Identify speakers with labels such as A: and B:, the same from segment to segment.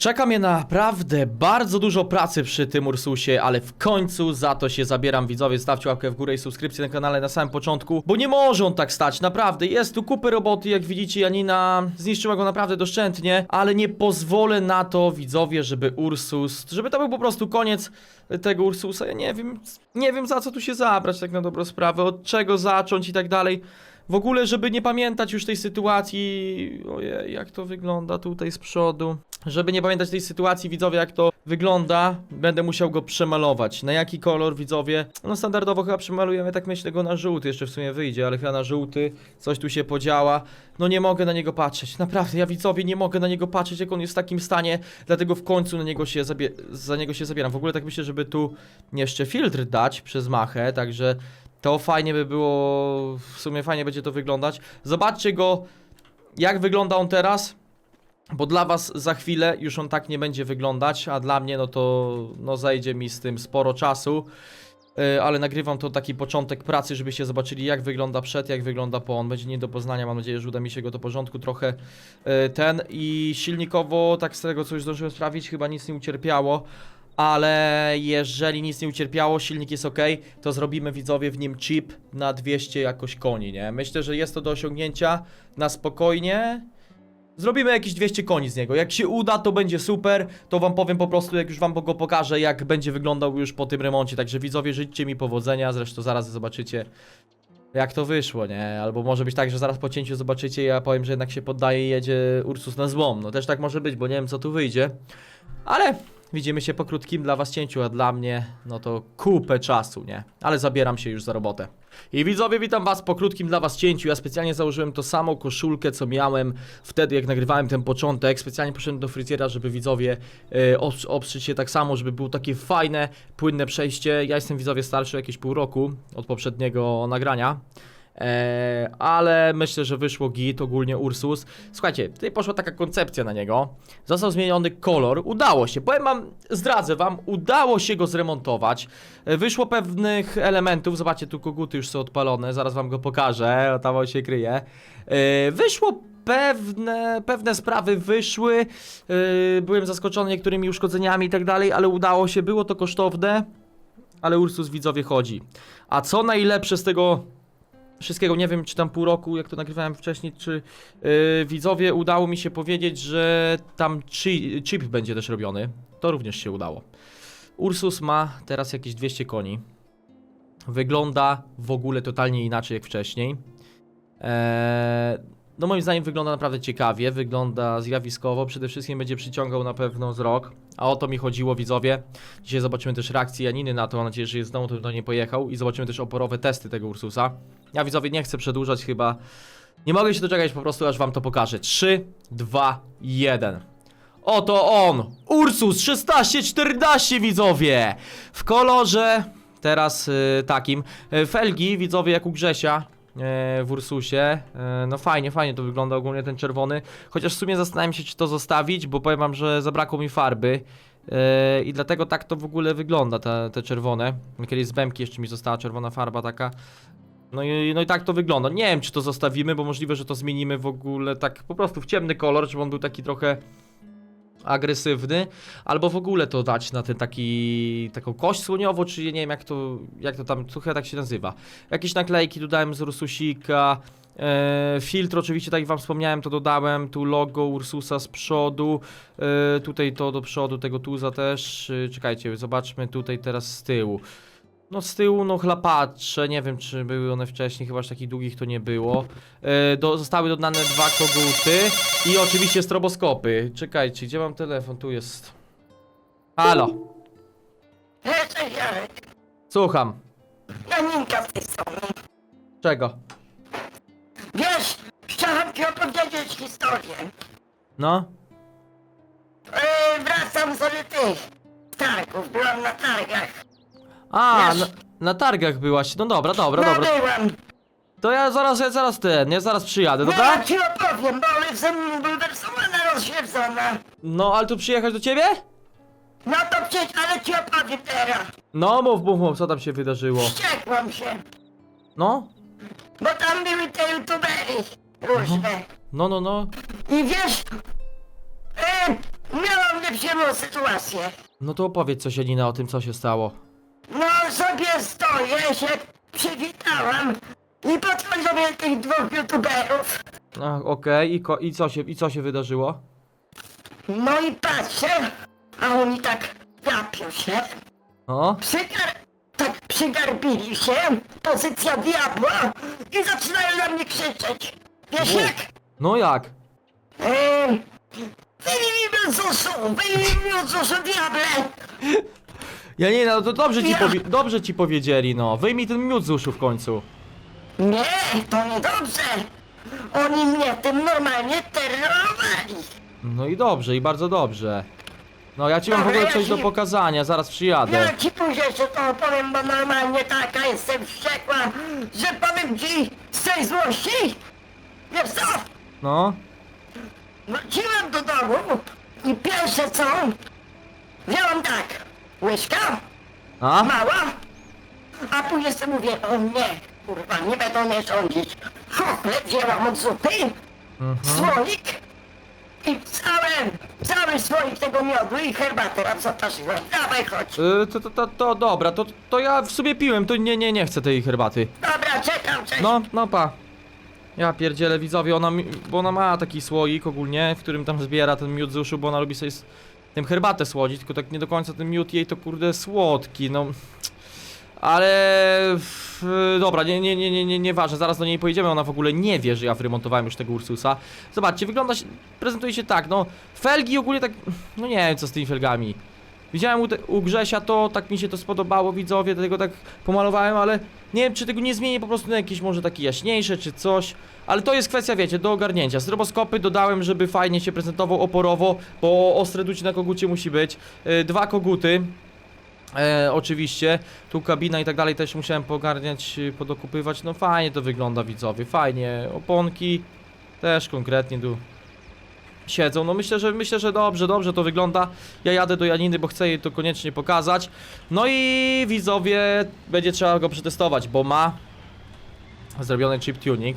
A: Czeka mnie naprawdę bardzo dużo pracy przy tym Ursusie, ale w końcu za to się zabieram widzowie. Stawcie łapkę w górę i subskrypcję na kanale na samym początku, bo nie może on tak stać, naprawdę. Jest tu kupy roboty, jak widzicie, Janina zniszczyła go naprawdę doszczętnie, ale nie pozwolę na to, widzowie, żeby Ursus, żeby to był po prostu koniec tego Ursusa. Ja nie wiem, nie wiem za co tu się zabrać, tak na dobrą sprawę, od czego zacząć i tak dalej. W ogóle, żeby nie pamiętać już tej sytuacji, ojej, jak to wygląda tutaj z przodu. Żeby nie pamiętać tej sytuacji, widzowie, jak to wygląda, będę musiał go przemalować. Na jaki kolor, widzowie? No standardowo chyba przemalujemy, tak myślę, go na żółty, jeszcze w sumie wyjdzie, ale chyba na żółty, coś tu się podziała. No nie mogę na niego patrzeć, naprawdę, ja widzowie nie mogę na niego patrzeć, jak on jest w takim stanie, dlatego w końcu na niego się za niego się zabieram. W ogóle tak myślę, żeby tu jeszcze filtr dać przez machę, także to fajnie by było, w sumie fajnie będzie to wyglądać. Zobaczcie go, jak wygląda on teraz, bo dla was za chwilę już on tak nie będzie wyglądać, a dla mnie no to no zajdzie mi z tym sporo czasu. Yy, ale nagrywam to taki początek pracy, żebyście zobaczyli jak wygląda przed, jak wygląda po. On będzie nie do poznania, mam nadzieję, że uda mi się go do porządku trochę yy, ten. I silnikowo, tak z tego co już zdążyłem sprawdzić, chyba nic nie ucierpiało. Ale jeżeli nic nie ucierpiało, silnik jest ok, to zrobimy widzowie w nim chip na 200 jakoś koni, nie? Myślę, że jest to do osiągnięcia na spokojnie. Zrobimy jakieś 200 koni z niego. Jak się uda, to będzie super. To wam powiem po prostu, jak już wam go pokażę, jak będzie wyglądał już po tym remoncie. Także widzowie, życzcie mi powodzenia. Zresztą zaraz zobaczycie, jak to wyszło, nie? Albo może być tak, że zaraz po cięciu zobaczycie, ja powiem, że jednak się poddaje i jedzie Ursus na złom. No też tak może być, bo nie wiem, co tu wyjdzie. Ale widzimy się po krótkim dla was cięciu, a dla mnie, no to kupę czasu, nie? Ale zabieram się już za robotę. I widzowie, witam was po krótkim dla was cięciu. Ja specjalnie założyłem to samą koszulkę, co miałem wtedy, jak nagrywałem ten początek. Specjalnie poszedłem do fryzjera, żeby widzowie e, oprz- się tak samo, żeby było takie fajne, płynne przejście. Ja jestem widzowie starszy jakieś pół roku od poprzedniego nagrania. Eee, ale myślę, że wyszło git, ogólnie Ursus. Słuchajcie, tutaj poszła taka koncepcja na niego. Został zmieniony kolor, udało się. Powiem wam, zdradzę wam, udało się go zremontować. E, Wyszło pewnych elementów, zobaczcie, tu koguty już są odpalone, zaraz wam go pokażę, o, tam on się kryje. E, Wyszło pewne, pewne sprawy wyszły, e, byłem zaskoczony niektórymi uszkodzeniami i tak dalej, ale udało się, było to kosztowne, ale Ursus widzowie chodzi. A co najlepsze z tego wszystkiego, nie wiem czy tam pół roku, jak to nagrywałem wcześniej, czy yy, widzowie udało mi się powiedzieć, że tam chi chip będzie też robiony. To również się udało. Ursus ma teraz jakieś 200 koni. Wygląda w ogóle totalnie inaczej jak wcześniej. Eee, no moim zdaniem wygląda naprawdę ciekawie, wygląda zjawiskowo, przede wszystkim będzie przyciągał na pewno wzrok, a o to mi chodziło widzowie. Dzisiaj zobaczymy też reakcję Janiny na to, mam nadzieję, że jest znowu to do nie pojechał i zobaczymy też oporowe testy tego Ursusa. Ja widzowie nie chcę przedłużać chyba, nie mogę się doczekać po prostu aż wam to pokażę. 3, 2, 1. Oto on! Ursus 1614 widzowie! W kolorze teraz y, takim. Y, felgi widzowie jak u Grzesia w Ursusie. E, no fajnie, fajnie to wygląda ogólnie ten czerwony. Chociaż w sumie zastanawiam się czy to zostawić, bo powiem wam, że zabrakło mi farby. E, I dlatego tak to w ogóle wygląda, te, te czerwone. Kiedyś z Bemki jeszcze mi została czerwona farba taka. No i, no i tak to wygląda. Nie wiem, czy to zostawimy, bo możliwe, że to zmienimy w ogóle tak po prostu w ciemny kolor, żeby on był taki trochę agresywny, albo w ogóle to dać na ten taki, taką kość słoniową, czy nie wiem jak to, jak to tam, chyba tak się nazywa. Jakieś naklejki dodałem z Ursusika, e, filtr oczywiście, tak jak wam wspomniałem, to dodałem, tu logo Ursusa z przodu, e, tutaj to do przodu, tego tuza też, e, czekajcie, zobaczmy tutaj teraz z tyłu. No z tyłu, no chlapacze, nie wiem czy były one wcześniej, chyba aż takich długich to nie było. E, do, zostały dodane dwa koguty i oczywiście stroboskopy. Czekajcie, gdzie mam telefon? Tu jest. Halo,
B: Cześć Jarek,
A: słucham.
B: Janinka z tej strony.
A: Czego?
B: Wiesz, chciałem ci opowiedzieć historię.
A: No?
B: Yy, wracam sobie tych targów, byłam na targach.
A: A,
B: Wiesz-
A: na, na targach byłaś. No dobra, dobra,
B: no
A: dobra.
B: byłam.
A: To ja zaraz, ja zaraz ten, ja zaraz przyjadę,
B: No
A: dobra?
B: ja ci opowiem, bo jestem bulwersowana, rozświecona.
A: No, ale tu przyjechać do ciebie?
B: No to przecież, ale ci opowiem teraz.
A: No, mów, mów, mów, co tam się wydarzyło?
B: Wściekłam się,
A: No?
B: bo tam były te youtubery różne.
A: No, no, no.
B: I wiesz, yy, Miałam nieprzyjemną sytuację.
A: No to opowiedz coś Janina o tym, co się stało.
B: No sobie stoję, się przywitałam i do mnie tych dwóch youtuberów.
A: A, Okej, i, ko- i, co się, i co się wydarzyło?
B: No i patrzę, a oni tak gapią się.
A: O?
B: Przygar... Tak przygarbili się, pozycja diabła i zaczynają na mnie krzyczeć. Wiesz jak?
A: No jak?
B: Eee, wyjmij mnie z uszu, wyjmij mnie z uszu diable!
A: Janina, no to dobrze ci,
B: Ja-
A: powie- dobrze ci powiedzieli, no. Wyjmij ten miód z uszu w końcu.
B: Nie, to niedobrze. Oni mnie tym normalnie terrorowali.
A: No i dobrze, i bardzo dobrze. No ja ci mam w
B: Dobra,
A: ogóle
B: ja
A: coś do pokazania, zaraz przyjadę.
B: Ja ci później jeszcze to opowiem, bo normalnie taka jestem wściekła, że powiem ci z tej złości. Wiesz co?
A: No?
B: Wróciłem do domu i pierwsze co? Wziąłem tak, łyżka,
A: A?
B: mała, a później sobie mówię, o nie, kurwa, nie będą mnie rządzić. Chochle wzięłam od zupy,
A: Mhm.
B: słoik i cały, cały słoik tego miodu i herbatę zaprosiłem. Dawaj, chodź.
A: Y, to, to, to, to dobra, to, to ja w sobie piłem, to nie, nie, nie chcę tej herbaty.
B: Dobra, czekam, cześć.
A: No, no pa. Ja pierdzielę widzowie, ona, mi- bo ona ma taki słoik ogólnie, w którym tam zbiera ten miód z uszu, bo ona lubi sobie tym herbatę słodzić, tylko tak nie do końca ten miód jej to kurde słodki, no. Ale... Dobra, nie, nie, nie, nie, nie, nieważne, zaraz do niej pojedziemy, ona w ogóle nie wie, że ja wyremontowałem już tego Ursusa. Zobaczcie, wygląda się, prezentuje się tak, no, felgi ogólnie tak, no nie wiem co z tymi felgami. Widziałem u, te, u Grzesia to, tak mi się to spodobało, widzowie, dlatego tak pomalowałem, ale nie wiem, czy tego nie zmienię po prostu na jakieś może takie jaśniejsze, czy coś. Ale to jest kwestia, wiecie, do ogarnięcia. Stroboskopy dodałem, żeby fajnie się prezentował oporowo, bo ostre ducie na kogucie musi być. Yy, dwa koguty. E, oczywiście, tu kabina i tak dalej też musiałem pogarniać, y, podokupywać. No fajnie to wygląda, widzowie, fajnie. Oponki też konkretnie tu siedzą. No myślę, że myślę, że dobrze, dobrze to wygląda. Ja jadę do Janiny, bo chcę jej to koniecznie pokazać. No i widzowie, będzie trzeba go przetestować, bo ma zrobiony chip tuning.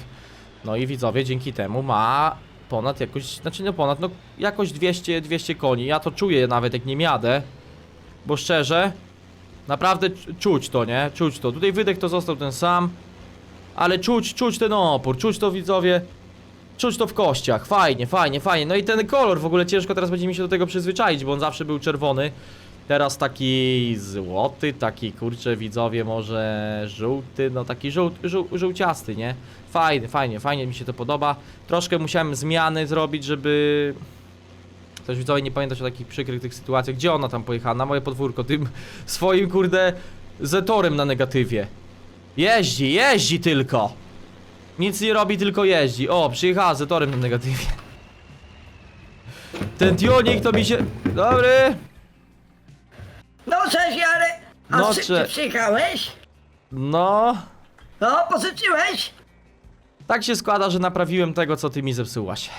A: No i widzowie, dzięki temu ma ponad jakoś, znaczy nie ponad, no jakoś 200, 200 koni. Ja to czuję nawet jak nie jadę, bo szczerze, naprawdę czu- czuć to, nie? Czuć to. Tutaj wydech to został ten sam, ale czuć, czuć ten opór, czuć to widzowie. Czuć to w kościach, fajnie, fajnie, fajnie. No i ten kolor w ogóle ciężko teraz będzie mi się do tego przyzwyczaić, bo on zawsze był czerwony. Teraz taki złoty, taki kurczę widzowie może żółty, no taki żół, żół, żółciasty, nie? Fajny, fajnie, fajnie mi się to podoba. Troszkę musiałem zmiany zrobić, żeby Ktoś widzowie nie pamiętać o takich przykrych tych sytuacjach. Gdzie ona tam pojechała? Na moje podwórko, tym swoim kurde zetorem na negatywie. Jeździ, jeździ tylko. Nic nie robi, tylko jeździ. O, przyjechała z zetorem na negatywie. Ten tuning to mi się... Dobry.
B: No cześć Jarek, a
A: No,
B: szybciej
A: cze-
B: przyjechałeś?
A: No...
B: No, pożyczyłeś?
A: Tak się składa, że naprawiłem tego, co ty mi zepsułaś.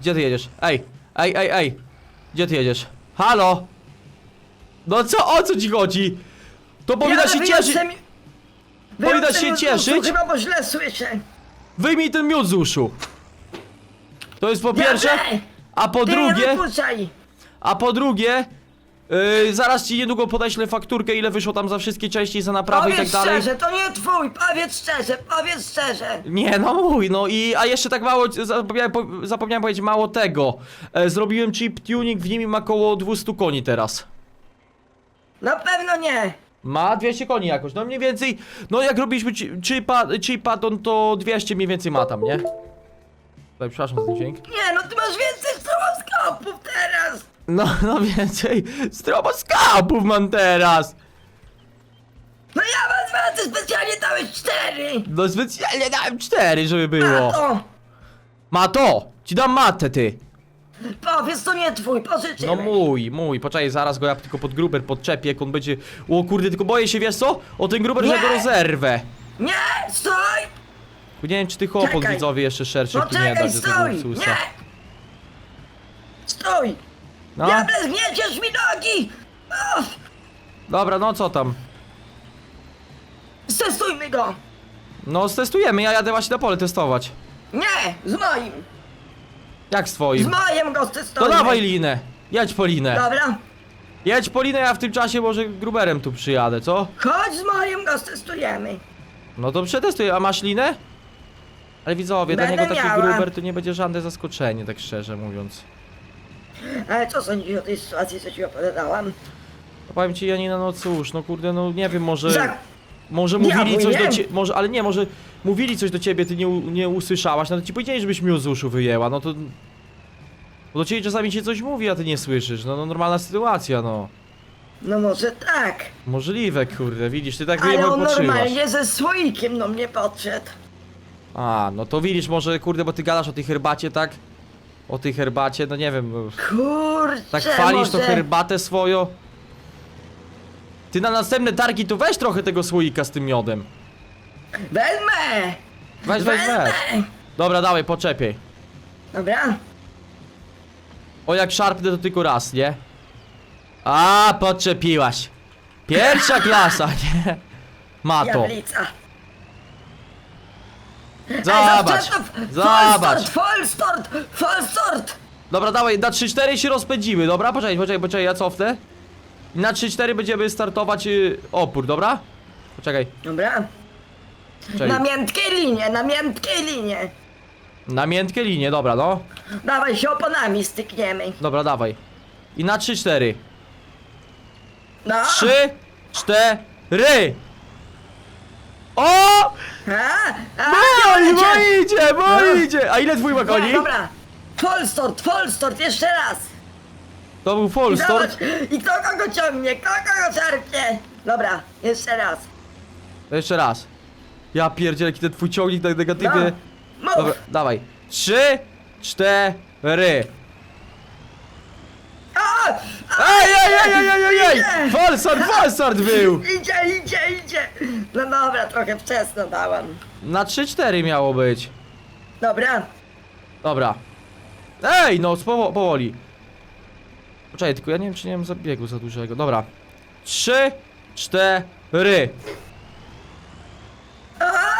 A: Gdzie ty jedziesz? Ej, ej, ej, ej. Gdzie ty jedziesz? Halo? No co, o co ci chodzi? To powinna się cieszyć. Powinnaś się cieszyć?
B: Chyba, bo źle słyszę.
A: Wyjmij ten miód z uszu. To jest po pierwsze. A po
B: Ty
A: drugie,
B: wypuszczaj.
A: a po drugie, yy, zaraz ci niedługo podeślę fakturkę, ile wyszło tam za wszystkie części, za naprawy i tak
B: Powiedz
A: dalej.
B: szczerze, to nie twój, powiedz szczerze, powiedz szczerze.
A: Nie, no mój, no i, a jeszcze tak mało, zapomniałem, po- zapomniałem powiedzieć mało tego. E, zrobiłem chip tuning, w nim ma około 200 koni teraz.
B: Na pewno nie.
A: Ma 200 koni jakoś, no mniej więcej, no jak robiliśmy chi- chipa, chipa to, to 200 mniej więcej ma tam, nie? Tutaj, przepraszam za ten dźwięk.
B: Nie, no ty masz więcej stroboskopów teraz.
A: No, no więcej, stroboskopów mam teraz.
B: No ja mam ty specjalnie dałeś cztery.
A: No specjalnie dałem 4, żeby było.
B: to,
A: Ma to, ci dam matę ty.
B: Powiedz, to nie twój,
A: No
B: pożyczyłeś.
A: mój, mój, poczekaj, zaraz go ja tylko pod gruber podczepię, jak on będzie... O kurde, tylko boję się, wiesz co? O ten gruber, że
B: Nie!
A: go rozerwę.
B: Nie, stój!
A: Bo Nie wiem, czy tych opon
B: Czekaj.
A: widzowie jeszcze szerszych tu nie da, że tego
B: stój!
A: Ursusa.
B: Nie! Stój!
A: No,
B: Diable, zgnieciesz mi nogi!
A: Dobra, no co tam?
B: Stestujmy go!
A: No, stestujemy, ja jadę właśnie na pole testować.
B: Nie, z moim!
A: Jak z
B: moim go
A: To dawaj linę. Jedź po linę.
B: Dobra,
A: Jedź po linę, ja w tym czasie może gruberem tu przyjadę, co?
B: chodź z moim go testujemy.
A: No to przetestuję, a masz linę? Ale widzowie, dla
B: Będę
A: niego taki
B: miała.
A: gruber to nie będzie żadne zaskoczenie, tak szczerze mówiąc.
B: Ale co sądzisz o tej sytuacji, co ci opowiadałam?
A: No powiem ci Janina, no cóż, no kurde, no nie wiem, może...
B: Za...
A: Może mówili
B: Diabły,
A: coś do
B: nie?
A: ciebie, może, ale nie, może mówili coś do ciebie, ty nie, nie usłyszałaś, no to ci powiedzieli, żebyś mi z uszu wyjęła, no to... Bo do ciebie czasami się coś mówi, a ty nie słyszysz, no, no normalna sytuacja, no.
B: No może tak,
A: Możliwe, kurde, widzisz, ty tak
B: ale
A: wyjemnie
B: on normalnie ze słoikiem do mnie podszedł.
A: A, no to widzisz, może, kurde, bo ty gadasz o tej herbacie, tak? O tej herbacie, no nie wiem, no,
B: Kurczę,
A: tak chwalisz tą
B: może...
A: herbatę swoją. Ty na następne targi to weź trochę tego słoika z tym miodem.
B: Wezmę!
A: Weź, weź, weź. Dobra, dawaj, poczepiej.
B: Dobra,
A: O, jak szarpnę to tylko raz, nie? A, podczepiłaś. Pierwsza klasa, nie? Ma to.
B: diablica.
A: Zobacz, zobacz.
B: Full start, full start!
A: Dobra, dawaj, na 3-4 się rozpędzimy, dobra? Poczekaj, poczekaj, poczekaj, ja cofnę. I na 3-4 będziemy startować y, opór, dobra? Poczekaj,
B: Dobra,
A: poczekaj.
B: na miętkiej linie, na miętkiej linie.
A: Na miętkie linie, dobra, no.
B: Dawaj się oponami stykniemy.
A: Dobra, dawaj. I na 3-4.
B: No.
A: 3, 4. O!
B: A, a,
A: Bo,
B: biorę
A: bo
B: cię.
A: idzie, bo
B: No.
A: idzie! A ile twój ma koni?
B: Dobra. Full start, jeszcze raz.
A: To był
B: I I kto kogo ciągnie, kto kogo czerpie. Dobra, jeszcze raz.
A: Jeszcze raz. Ja pierdzielę, jaki ten twój ciągnik tak
B: No.
A: negatywny.
B: Mów.
A: Dobra, dawaj. 3, 4.
B: A,
A: Ej, ej, ej, ej, ej, ej, ej! Full start był!
B: Idzie, idzie, idzie. No dobra, trochę wczesno dałam.
A: Na 3-4 miało być.
B: Dobra,
A: Dobra. Ej, no, powo powoli. Poczekaj, tylko ja nie wiem, czy nie mam zabiegu za dużego. Dobra. 3, 4.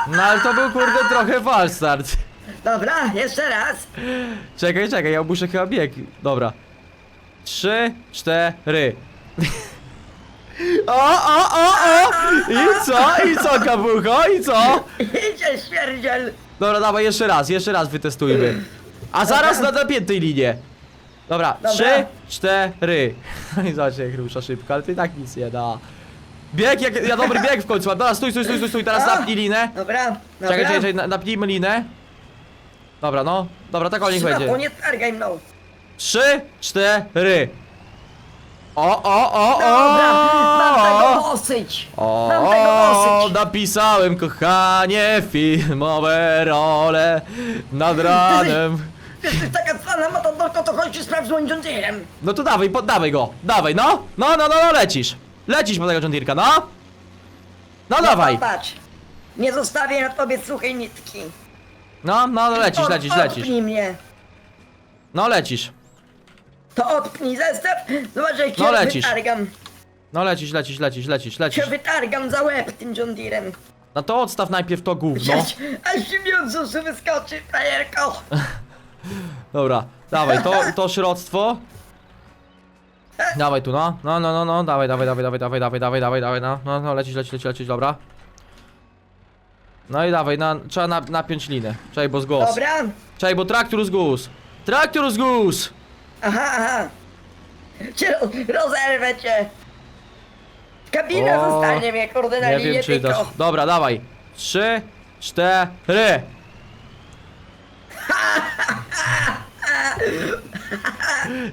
A: No ale to był kurde trochę fal start.
B: dobra, jeszcze raz.
A: Czekaj, czekaj, ja muszę chyba bieg. Dobra. 3, 4. O, o, o, o! I co? I co, kabucho? I co?
B: Idzie śmierdziel.
A: Dobra, dawaj jeszcze raz, jeszcze raz wytestujmy. A zaraz na napiętej linie. Dobra,
B: Dobra.
A: trzy, cztery. No i zobaczcie jak rusza szybko, ale to i tak nic nie da. Bieg, jak, ja dobry bieg w końcu mam. Dobra, stój, stój, stój, stój, stój, teraz
B: A.
A: napnij linę.
B: Dobra, dobra.
A: Czekaj, czekaj, czekaj, na- napnijmy linę. Dobra, no. Dobra, tak o niech
B: Smaku,
A: będzie.
B: nie targaj mną.
A: Trzy, cztery. O, o, o, o!
B: Dobra, mam tego dosyć.
A: O,
B: Mam tego dosyć.
A: napisałem kochanie filmowe role nad ranem.
B: Jesteś taka cwana matadorko, to chodź się sprawdź z moim.
A: No to dawaj, poddawaj go. Dawaj, no. No, no, no, no, lecisz. Lecisz po tego John no. No dawaj.
B: Patrz, nie zostawię na tobie suchej nitki.
A: No, no, no lecisz,
B: Od-
A: lecisz, lecisz.
B: Odpnij mnie.
A: No lecisz.
B: To odpnij zestaw, zobacz jak
A: No
B: się
A: lecisz.
B: wytargam.
A: No lecisz, lecisz, lecisz, lecisz, lecisz.
B: Się wytargam za łeb tym John.
A: No to odstaw najpierw to gówno.
B: Aż, aż mi od zusu wyskoczy, frajerko.
A: Dobra, dawaj, to, to środztwo. Dawaj tu, no. No, no, no, no, dawaj, dawaj, dawaj, dawaj, dawaj, dawaj, dawaj, dawaj, dawaj, no, no, no, lecisz, lecisz, lecisz, dobra. No i dawaj, na, trzeba na, napiąć linę. Czekaj, bo zgłos.
B: Dobra,
A: Czekaj, bo traktor zgłos. Traktor zgłos!
B: aha, aha. Cię ro rozerwę cię. Kabina
A: O,
B: zostanie mnie, kurde, na
A: Nie
B: linię
A: wiem, czy
B: tylko.
A: dasz. Dobra, dawaj. Trzy, cztery.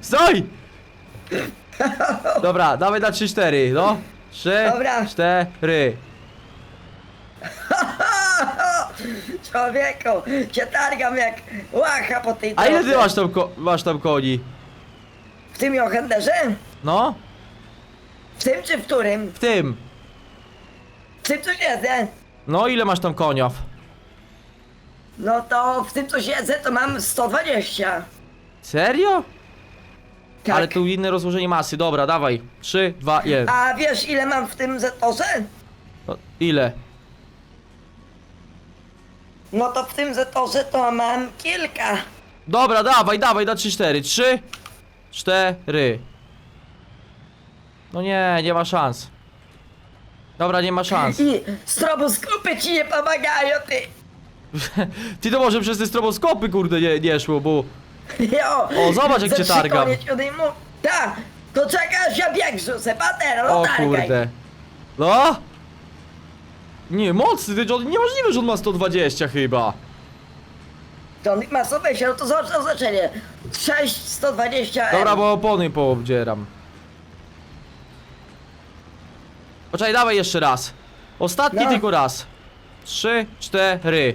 A: Stoj! Dobra, dawaj na trzy, cztery, no. Trzy,
B: Dobra.
A: cztery.
B: Człowieku, cię targam jak łacha po tej
A: A ile ty
B: drodze.
A: masz tam, ko masz tam koni?
B: W tym Johanderze?
A: No?
B: W tym czy w którym?
A: W tym.
B: W tym co siedzę?
A: No, ile masz tam koniów?
B: No to w tym co siedzę to mam 120.
A: Serio?
B: Tak.
A: Ale tu inne rozłożenie masy. Dobra, dawaj. Trzy, dwa, jeden.
B: A wiesz ile mam w tym zetorze?
A: No, ile?
B: No to w tym zetorze to mam kilka.
A: Dobra, dawaj, dawaj, na 3-4. 3, 4. No nie, nie ma szans. Dobra, nie ma szans.
B: I stroboskopy ci nie pomagają, ty!
A: Ty to może przez te stroboskopy, kurde, nie, nie szło, bo...
B: Jo,
A: O, zobacz, jak cię
B: trzy
A: targam.
B: konie ci odejmą. Ta, to czekasz, ja bieg rzucę, pater, no
A: O
B: targaj.
A: kurde. No? Nie, mocny, to niemożliwe, że on ma 120 chyba.
B: To on ma sobie się, no to zobacz na znaczenie. 6, 120 M.
A: Dobra, bo opony poobdzieram. Poczekaj, dawaj jeszcze raz. Ostatni
B: No.
A: tylko raz. Trzy, cztery.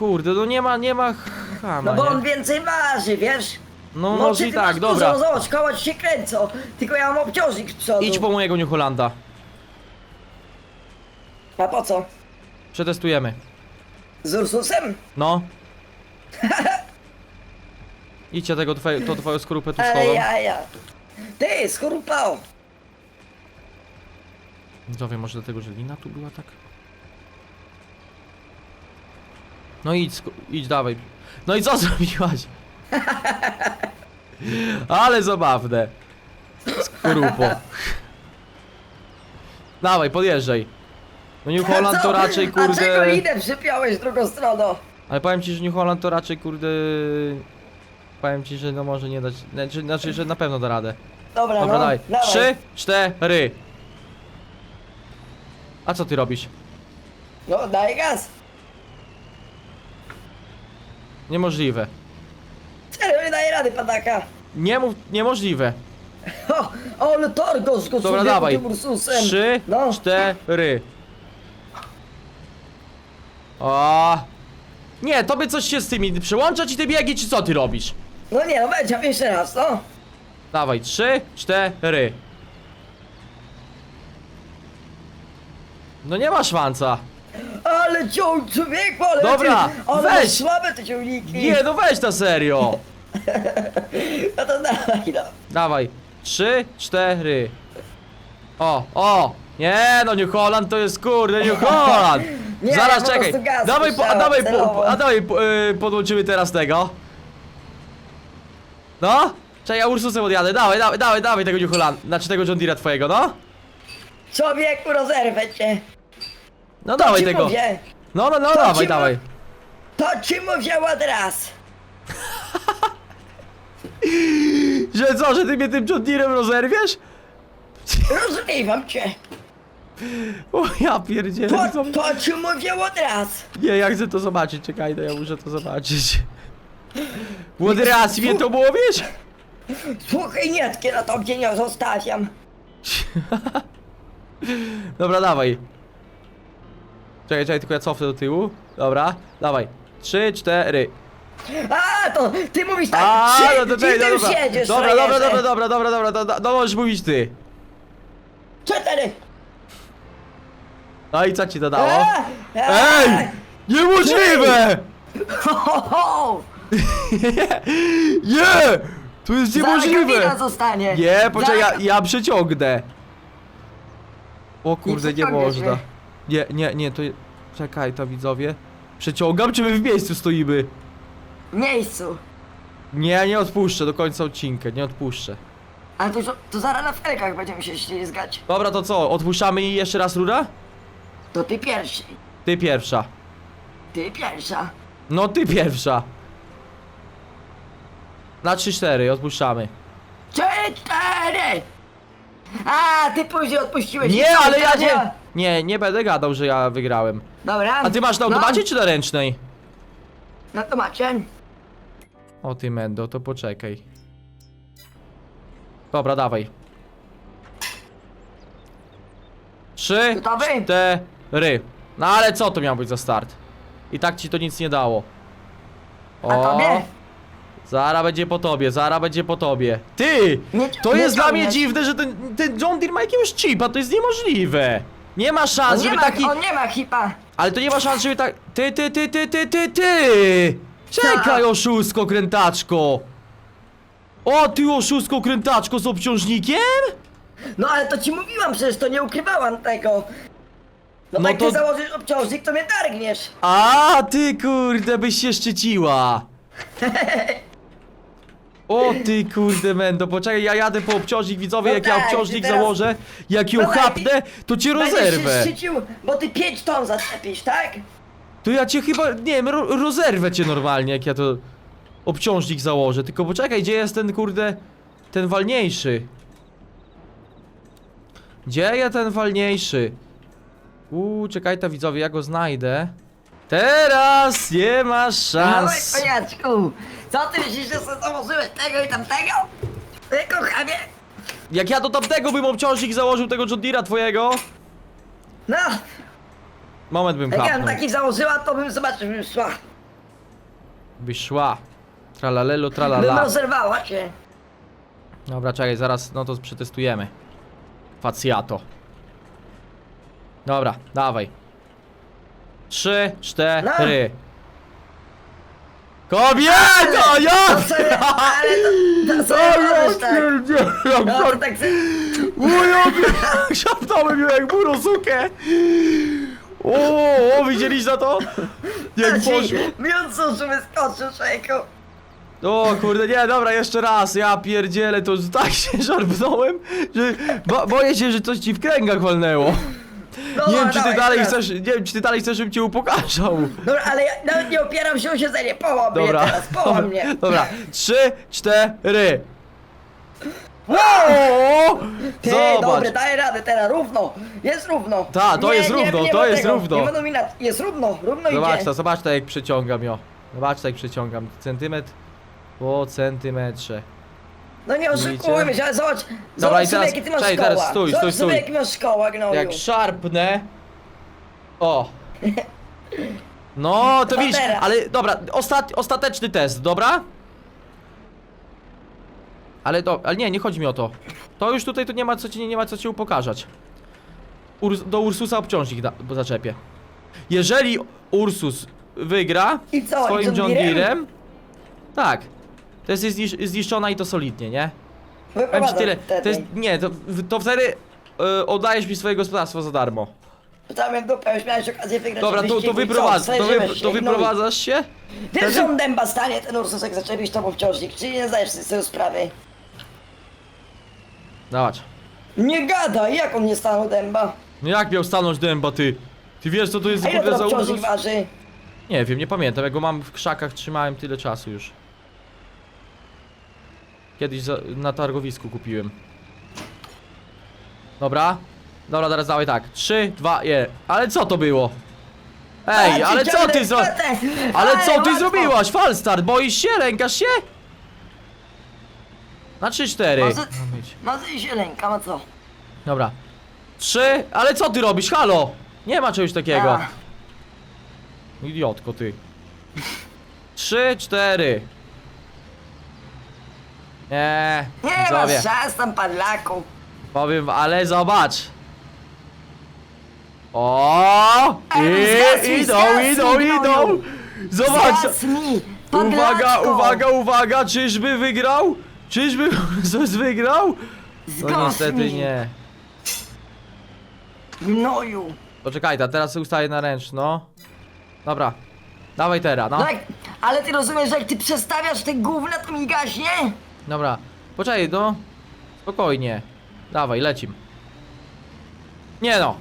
A: Kurde, no nie ma, nie ma chama,
B: No bo on
A: nie?
B: więcej waży, wiesz?
A: No
B: No,
A: może i
B: ty
A: tak,
B: masz
A: dobra.
B: Dużo, zobacz, koła ci się kręcą. Tylko ja mam obciążnik z przodu.
A: Idź po mojego New Hollanda.
B: A po co?
A: Przetestujemy.
B: Z Ursusem?
A: No. Idźcie tego, twoje, to twoją skorupę tu schowam.
B: ja, ja. Ty, skorupał.
A: Widzowie, może dlatego, że lina tu była tak? No idź, idź, dawaj. No i co zrobiłaś? Ale zabawne. Skorupo. Dawaj, podjeżdżaj. No New Holland to
B: co?
A: raczej
B: A czego
A: kurde...
B: linę przypiąłeś drugą stroną?
A: Ale powiem ci, że New Holland to raczej kurde... Powiem ci, że no może nie dać... Znaczy, znaczy że na pewno da radę.
B: Dobra,
A: Dobra,
B: no,
A: dawaj.
B: dawaj.
A: Trzy, cztery. A co ty robisz?
B: No, daj gaz.
A: Niemożliwe.
B: Serio, nie daje rady, padaka.
A: Nie mów, niemożliwe.
B: O, ale Torgos go
A: Dobra, dawaj. Trzy,
B: No,
A: cztery. O. Nie, tobie coś się z tymi przyłącza ci te biegi, czy co ty robisz?
B: no nie, no będzie, jeszcze raz, no.
A: Dawaj, trzy, cztery. No nie ma szwanca.
B: Ale ciąg człowieku, ale
A: Dobra,
B: ty, ale
A: weź.
B: słabe te ciągniki.
A: Nie, no weź na serio.
B: No to dawaj, no.
A: Dawaj, trzy, cztery. O, o. Nie, no New Holland to jest kurde New Holland.
B: Nie,
A: Zaraz
B: po
A: czekaj.
B: prostu gaz
A: Dawaj, po, a
B: puszczałem
A: dawaj, po,
B: celowo.
A: a dawaj po, y, podłączymy teraz tego. No? Czekaj, ja Ursusem odjadę. Dawaj, dawaj, dawaj, dawaj tego New Holland. Znaczy tego John Deere'a twojego, no?
B: Człowieku, rozerwę cię.
A: No
B: To
A: dawaj
B: ci
A: tego.
B: mówię.
A: No, no, no, dawaj,
B: ci
A: dawaj.
B: To ci mówię od raz.
A: Że co, że ty mnie tym John Deere'em rozerwiesz?
B: Rozrywam cię.
A: O ja pierdzielę.
B: To,
A: co-
B: to ci mówię od raz.
A: Nie, ja chcę to zobaczyć, czekaj, no ja muszę to zobaczyć. Młody raz mnie to mówisz?
B: Słuchaj, nietki na to, gdzie nie zostawiam.
A: Dobra, dawaj. Czekaj, czekaj, tylko ja cofnę do tyłu. Dobra, dawaj. Trzy, cztery.
B: A, to ty mówisz tak,
A: A,
B: trzy,
A: no to czekaj,
B: ty już
A: dobra.
B: jedziesz,
A: Dobra, dobra,
B: frajerze.
A: dobra, dobra, dobra, dobra, dobra, no możesz mówić ty.
B: Cztery.
A: No i co ci to dało?
B: A, a,
A: Ej! Niemożliwe!
B: Ho, ho, ho.
A: Nie! To jest niemożliwe!
B: zostanie.
A: Nie, poczekaj, ja, ja przeciągnę. O kurde, nie można.
B: mnie.
A: Nie, nie, nie, to... Czekaj, to widzowie. Przeciągam, czy my w miejscu stoimy?
B: W miejscu.
A: Nie, nie odpuszczę do końca odcinka, nie odpuszczę.
B: A to, to zaraz na felkach będziemy się ślizgać.
A: Dobra, to co, odpuszczamy i jeszcze raz rura?
B: To ty pierwszy.
A: Ty pierwsza.
B: Ty pierwsza.
A: No, ty pierwsza. Na 3-4, odpuszczamy.
B: Cztery! A, ty później odpuściłeś.
A: Nie, ale ja nie... Nie, nie będę gadał, że ja wygrałem.
B: Dobra.
A: A ty masz na
B: no,
A: automacie czy na ręcznej?
B: Na automacie.
A: O ty Mendo, to poczekaj. Dobra, dawaj. Trzy,
B: Gotowy?
A: cztery. No ale co to miał być za start? I tak ci to nic nie dało.
B: A tobie?
A: Zara będzie po tobie, zara będzie po tobie. Ty!
B: Nie-
A: To
B: nie
A: jest dla mnie
B: ciągniesz.
A: dziwne, że ten, ten John Deere ma jakiegoś chipa, to jest niemożliwe. Nie ma
B: On
A: szans,
B: nie,
A: żeby
B: ma,
A: taki...
B: on nie ma hipa.
A: Ale to nie ma szans, żeby tak... Ty, ty, ty, ty, ty, ty, ty! Czekaj, oszustko, krętaczko! O, ty oszustko, krętaczko z obciążnikiem?
B: No ale to ci mówiłam, przecież to nie ukrywałam tego. No,
A: No
B: jak
A: to-
B: ty założysz obciążnik, to mnie targniesz.
A: A ty kurde byś się szczyciła. O ty kurde mendo, poczekaj, ja jadę po obciążnik widzowie,
B: No
A: jak ja
B: tak,
A: obciążnik
B: ty teraz-
A: założę, jak ją
B: No tak,
A: chapnę, to cię
B: Będziesz się
A: rozerwę.
B: szczycił, bo ty 5 ton zaczepisz, tak?
A: To ja cię chyba, nie wiem, ro rozerwę cię normalnie, jak ja to obciążnik założę. Tylko poczekaj, gdzie jest ten kurde, ten walniejszy? Gdzie ja ten walniejszy? Uuu, czekaj ta widzowie, ja go znajdę. Teraz nie masz szans.
B: Dawaj, koniaczku. Co ty myślisz, że sobie założyłeś tego i tamtego? Ty kochanie.
A: Jak ja do tamtego bym obciążnik założył tego John Deere'a twojego,
B: No,
A: moment bym
B: jak ja bym
A: kapnął.
B: taki założyła, to bym zobaczył, bym szła.
A: Byś szła. Tralalelo,
B: Bym
A: tralala.
B: rozerwała cię.
A: Dobra, czekaj, zaraz, no to przetestujemy. Facjato. Dobra, dawaj. Trzy, cztery. Kobieta, ja!
B: Ale to, to sobie możesz tak. No, tak sobie,
A: Szapnąłem ją jak burosukę. O, o, widzieliście to? Jak poszło.
B: Miód suszu wyskoczył, człowieku.
A: O kurde, nie, dobra, jeszcze raz, ja pierdzielę, to tak się szarpnąłem, że bo, boję się, że coś ci w kręgach walnęło.
B: No,
A: Nie wiem, czy ty
B: dawaj,
A: dalej
B: teraz.
A: chcesz, nie wiem, czy ty dalej chcesz, żebym cię upokarzał.
B: Dobra, ale ja nawet nie opieram się o siedzenie, połam mnie
A: Dobra,
B: teraz, połam
A: dobra,
B: mnie.
A: dobra, trzy, cztery. Wow!
B: Ty,
A: Zobacz.
B: dobry, daję radę teraz, równo, jest równo.
A: Ta, to jest równo, to
B: ma
A: jest równo.
B: Nie ma nominacji, jest równo, równo
A: Zobacz
B: idzie.
A: to, zobacz to jak przeciągam ją. Zobacz to jak przeciągam, centymetr po centymetrze.
B: No nie oszukujmy się, ale zobacz,
A: Dobra,
B: zobacz
A: i
B: sobie
A: teraz-
B: jakie ty masz
A: czekaj,
B: szkoła.
A: teraz stój,
B: zobacz
A: stój,
B: sobie
A: stój.
B: jaki masz szkoła, gnoju.
A: Jak szarpnę. O! No, to
B: No
A: widzisz,
B: teraz.
A: ale dobra, ostat, ostateczny test, dobra? Ale to, ale nie, nie chodzi mi o to. To już tutaj to nie ma co ci, nie ma co ci upokarzać. Urs, do Ursusa obciążnik da, bo zaczepię. Jeżeli Ursus wygra
B: I co, i
A: swoim
B: John? Deerem,
A: tak. To jest znisz, zniszczona i to solidnie, nie? Powiem ci
B: Wyprowadzam
A: tyle.
B: wtedy.
A: To jest, nie, to, to wtedy y, oddajesz mi swoje gospodarstwo za darmo.
B: Rzucamy w dupę, już miałeś okazję wygrać
A: Dobra, to, to,
B: wyścigu i co?
A: wyprowadz, to, wy,
B: się, gnoju.
A: wyprowadzasz się?
B: Wiesz, że on dęba stanie, ten Ursus, jak zaczepisz tobą wciążnik, czy nie zdajesz sobie z tego sprawy?
A: Zobacz.
B: Nie gadaj, jak on nie stanął dęba?
A: No jak miał stanąć dęba, ty? Ty wiesz co to jest
B: A ile
A: za
B: obciążnik waży?
A: Nie wiem, nie pamiętam, ja go mam w krzakach, trzymałem tyle czasu już. Kiedyś za, na targowisku kupiłem. Dobra. Dobra, teraz dawaj tak. Trzy, dwa, je. Ale co to było? Ej, ale co ty zro... Ale co ty zrobiłaś? Falstart, boisz się? Lękasz się? Na trzy, cztery.
B: Może-
A: Ma być.
B: Może i się lękam, a co?
A: Dobra. Trzy, ale co ty robisz? Halo! Nie ma czegoś takiego.
B: A.
A: Idiotko ty. Trzy, cztery. Nie,
B: Nie ma
A: widzowie,
B: szans tam, padlaku.
A: powiem, ale zobacz. O!
B: Zgasnij,
A: I, idą,
B: zgasnij,
A: idą, idą! Zobacz!
B: Zgasnij,
A: Uwaga,
B: padlaczko.
A: uwaga, uwaga! Czyżby wygrał? Czyżby coś wygrał? No
B: Zgasnij.
A: niestety nie.
B: Gnoju.
A: Poczekaj, ta teraz ustaję na ręczno. Dobra. Dawaj teraz, no.
B: No jak, ale ty rozumiesz, że jak ty przestawiasz te gówna, to mi gaśnie?
A: Dobra. Poczekaj, no. Spokojnie. Dawaj, lecim. Nie no.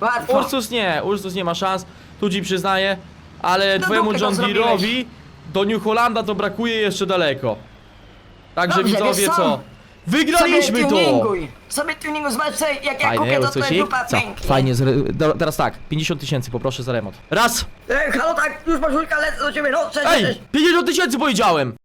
B: Łatwo.
A: Ursus nie, Ursus nie ma szans. Tu ci przyznaję. Ale
B: Do
A: twojemu
B: go
A: John
B: zrobiłeś.
A: Deere'owi do New Hollanda to brakuje jeszcze daleko. Także
B: Dobrze,
A: widzowie
B: wiesz co?
A: co? Wygraliśmy to!
B: tuninguj. Sobie tuningu, zobacz sobie, jak ja kupię,
A: Fajnie,
B: to twoje
A: Ursusik?
B: dupa
A: Co?
B: pęknie.
A: Fajnie, zre- do- teraz tak, 50 tysięcy poproszę za remont. Raz!
B: E, halo, tak, już masz lecę do ciebie, no, cześć,
A: Ej!
B: cześć.
A: 50 tysięcy powiedziałem!